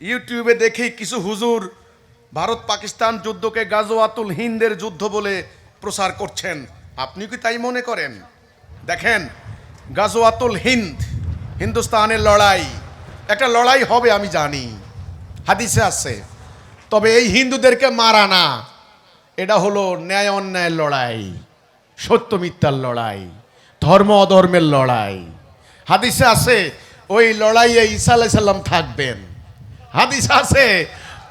ইউটিউবে দেখি কিছু হুজুর ভারত পাকিস্তান যুদ্ধকে গাজওয়াতুল হিন্দের যুদ্ধ বলে প্রচার করছেন। আপনি কি তাই মনে করেন? দেখেন গাজওয়াতুল হিন্দ, হিন্দুস্তানের লড়াই। একটা লড়াই হবে, আমি জানি। হাদিসে আছে। তবে এই হিন্দুদেরকে মারা না। এটা হলো ন্যায় অন্যায়ের লড়াই, সত্য মিথ্যার লড়াই, ধর্ম অধর্মের লড়াই। হাদিসে আছে, ওই লড়াইয়ে ঈসা আলাইহিস সাল্লাম থাকবেন। হাদিস আছে।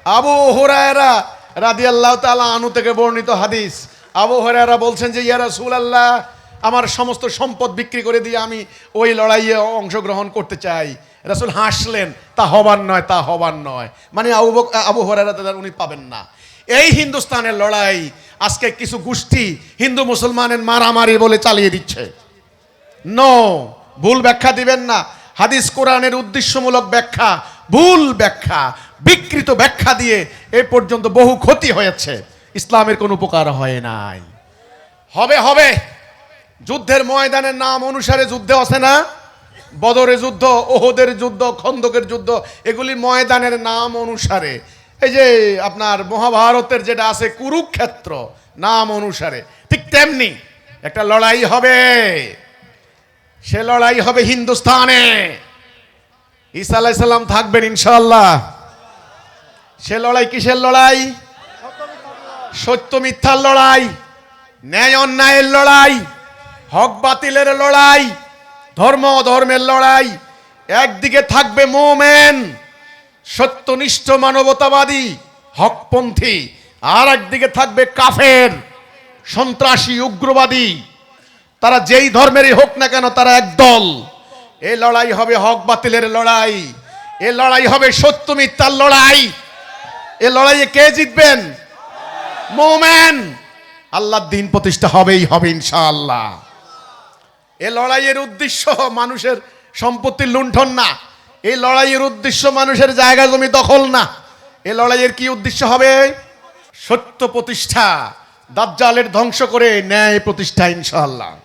আবু হুরায়রা রাদিয়াল্লাহু তাআলা আনু থেকে বর্ণিত হাদিস। আবু হুরায়রা বলছেন যে, ইয়া রাসূলুল্লাহ, আমার সমস্ত সম্পদ বিক্রি করে দিয়ে আমি ওই লড়াইয়ে অংশগ্রহণ করতে চাই। রাসূল হাসলেন, তা হবার নয়, তা হবার নয়। মানে আবু আবু তাদের উনি পাবেন না। এই হিন্দুস্তানের লড়াই আজকে কিছু গোষ্ঠী হিন্দু মুসলমানের মারামারি বলে চালিয়ে দিচ্ছে। ন ভুল ব্যাখ্যা দিবেন না। হাদিস কোরআনের উদ্দেশ্যমূলক ব্যাখ্যা ভুল ব্যাখ্যা, বিকৃত ব্যাখ্যা দিয়ে এ পর্যন্ত বহু ক্ষতি হয়েছে। ইসলামের কোনো উপকার হয় নাই। হবে হবে। যুদ্ধের ময়দানের নাম অনুসারে যুদ্ধে আছে না। বদরের যুদ্ধ, ওহদের যুদ্ধ, খন্দকের যুদ্ধ, এগুলি ময়দানের নাম অনুসারে। এই যে আপনার মহাভারতের যেটা আছে কুরুক্ষেত্র নাম অনুসারে, ঠিক তেমনি একটা লড়াই হবে। সে লড়াই হবে হিন্দুস্তানে ঈসা আলাইসাল্লাম থাকবেন ইনশাল্লাহ সে লড়াই কিসের লড়াই? সত্য মিথ্যার লড়াই, ন্যায় অন্যায়ের লড়াই, হক বাতিলের লড়াই, ধর্ম অধর্মের লড়াই, একদিকে থাকবে মোমেন, সত্যনিষ্ঠ মানবতাবাদী হকপন্থী, আর একদিকে থাকবে কাফের, সন্ত্রাসী, উগ্রবাদী। তারা যেই ধর্মেরই হোক না কেন তারা একদল এই লড়াই হবে হক বাতিলের লড়াই। এ লড়াই হবে সত্য মিথ্যার লড়াই। এ লড়াইয়ে কে জিতবেন? মোমেন। আল্লাহর দিন প্রতিষ্ঠা হবেই হবে ইনশাআল্লাহ। এ লড়াইয়ের উদ্দেশ্য মানুষের সম্পত্তির লুণ্ঠন না। এই লড়াইয়ের উদ্দেশ্য মানুষের জায়গা জমি দখল না। এ লড়াইয়ের কি উদ্দেশ্য হবে? সত্য প্রতিষ্ঠা। দাজ্জালের ধ্বংস করে ন্যায় প্রতিষ্ঠা ইনশাআল্লাহ।